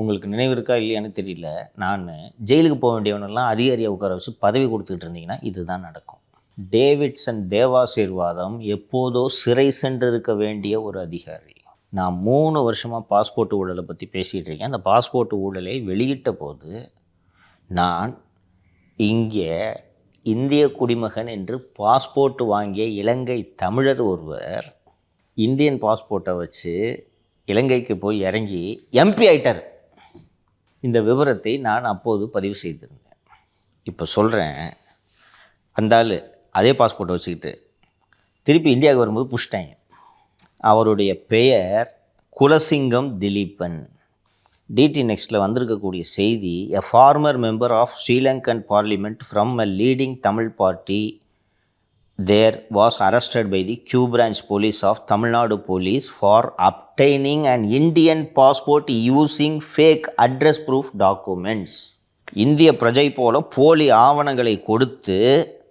உங்களுக்கு நினைவு இருக்கா இல்லையான்னு தெரியல. நான் ஜெயிலுக்கு போக வேண்டியவனெல்லாம் அதிகாரியை உட்கார வச்சு பதவி கொடுத்துக்கிட்டு இருந்தீங்கன்னா இதுதான் நடக்கும். டேவிட்சன் தேவாசீர்வாதம் எப்போதோ சிறை சென்றிருக்க வேண்டிய ஒரு அதிகாரி. நான் மூணு வருஷமாக பாஸ்போர்ட் ஊழலை பற்றி பேசிகிட்டு இருக்கேன். அந்த பாஸ்போர்ட் ஊழலை வெளியிட்ட போது நான் இங்கே இந்திய குடிமகன் என்று பாஸ்போர்ட் வாங்கிய இலங்கை தமிழர் ஒருவர் இந்தியன் பாஸ்போர்ட்டை வச்சு இலங்கைக்கு போய் இறங்கி எம்பி ஆயிட்டார். இந்த விவரத்தை நான் அப்போது பதிவு செய்திருந்தேன். இப்போ சொல்கிறேன் அந்த ஆள் அதே பாஸ்போர்ட்டை வச்சுக்கிட்டு திருப்பி இந்தியாவுக்கு வரும்போது புஷ்டாங்க அவருடைய பெயர் குலசிங்கம் திலீபன். டிடி நெக்ஸ்ட்டில் வந்திருக்கக்கூடிய செய்தி a former member of Sri Lankan parliament from a leading Tamil party there was arrested by the Q branch police of Tamil Nadu police for obtaining an Indian passport using fake address proof documents. இந்திய பிரஜை போல போலி ஆவணங்களை கொடுத்து